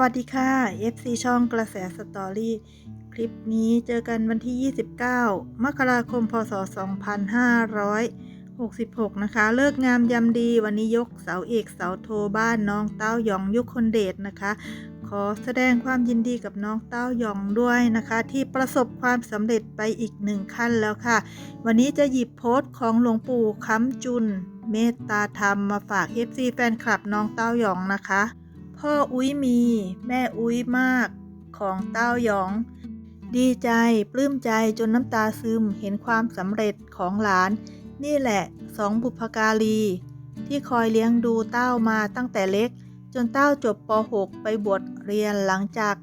วัสดีค่ะ FC ช่องกระแสสตอรี่ คลิปนี้เจอกันวันที่ 29 มกราคม พศ 2566 นะคะ เลิกงามยำดี วันนี้ยกเสาเอกเสาโทบ้านน้องเต้าหยองยุคคนเดชนะคะ ขอแสดงความยินดีกับน้องเต้าหยองด้วยนะคะ ที่ประสบความสำเร็จไปอีกหนึ่งขั้นแล้วค่ะ วันนี้จะหยิบโพสต์ของหลวงปู่ค้ำจุน เมตตาธรรมมาฝาก FC แฟนคลับน้องเต้าหยองนะคะ พ่ออุ้ยมี แม่อุ้ยมากของเต้าหยอง ดีใจปลื้มใจจนน้ำตาซึมเห็นความสำเร็จของหลาน นี่แหละสองบุพการี ที่คอยเลี้ยงดูเต้ามาตั้งแต่เล็ก จนเต้าจบป .6 ไปบวชเรียนหลังจาก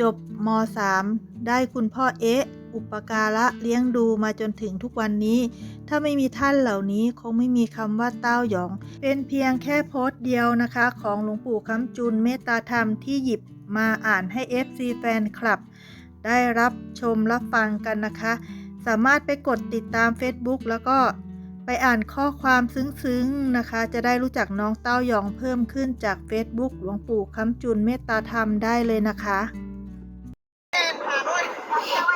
จบม .3 ได้คุณพ่อเอ๊ะ อุปการะเลี้ยงดูมาจนถึงทุกวันนี้ ถ้าไม่มีท่านเหล่านี้คงไม่มีคำว่าเต้าหยอง เป็นเพียงแค่โพสต์เดียวนะคะ ของหลวงปู่คำจุนเมตตาธรรมที่หยิบมาอ่านให้ FC แฟนคลับ ได้รับชมรับฟังกันนะคะ สามารถไปกดติดตาม Facebook แล้วก็ไปอ่านข้อความซึ้งๆนะคะ จะได้รู้จักน้องเต้าหยองเพิ่มขึ้นจาก Facebook หลวงปู่คำจุนเมตตาธรรมได้เลยนะคะ Hey!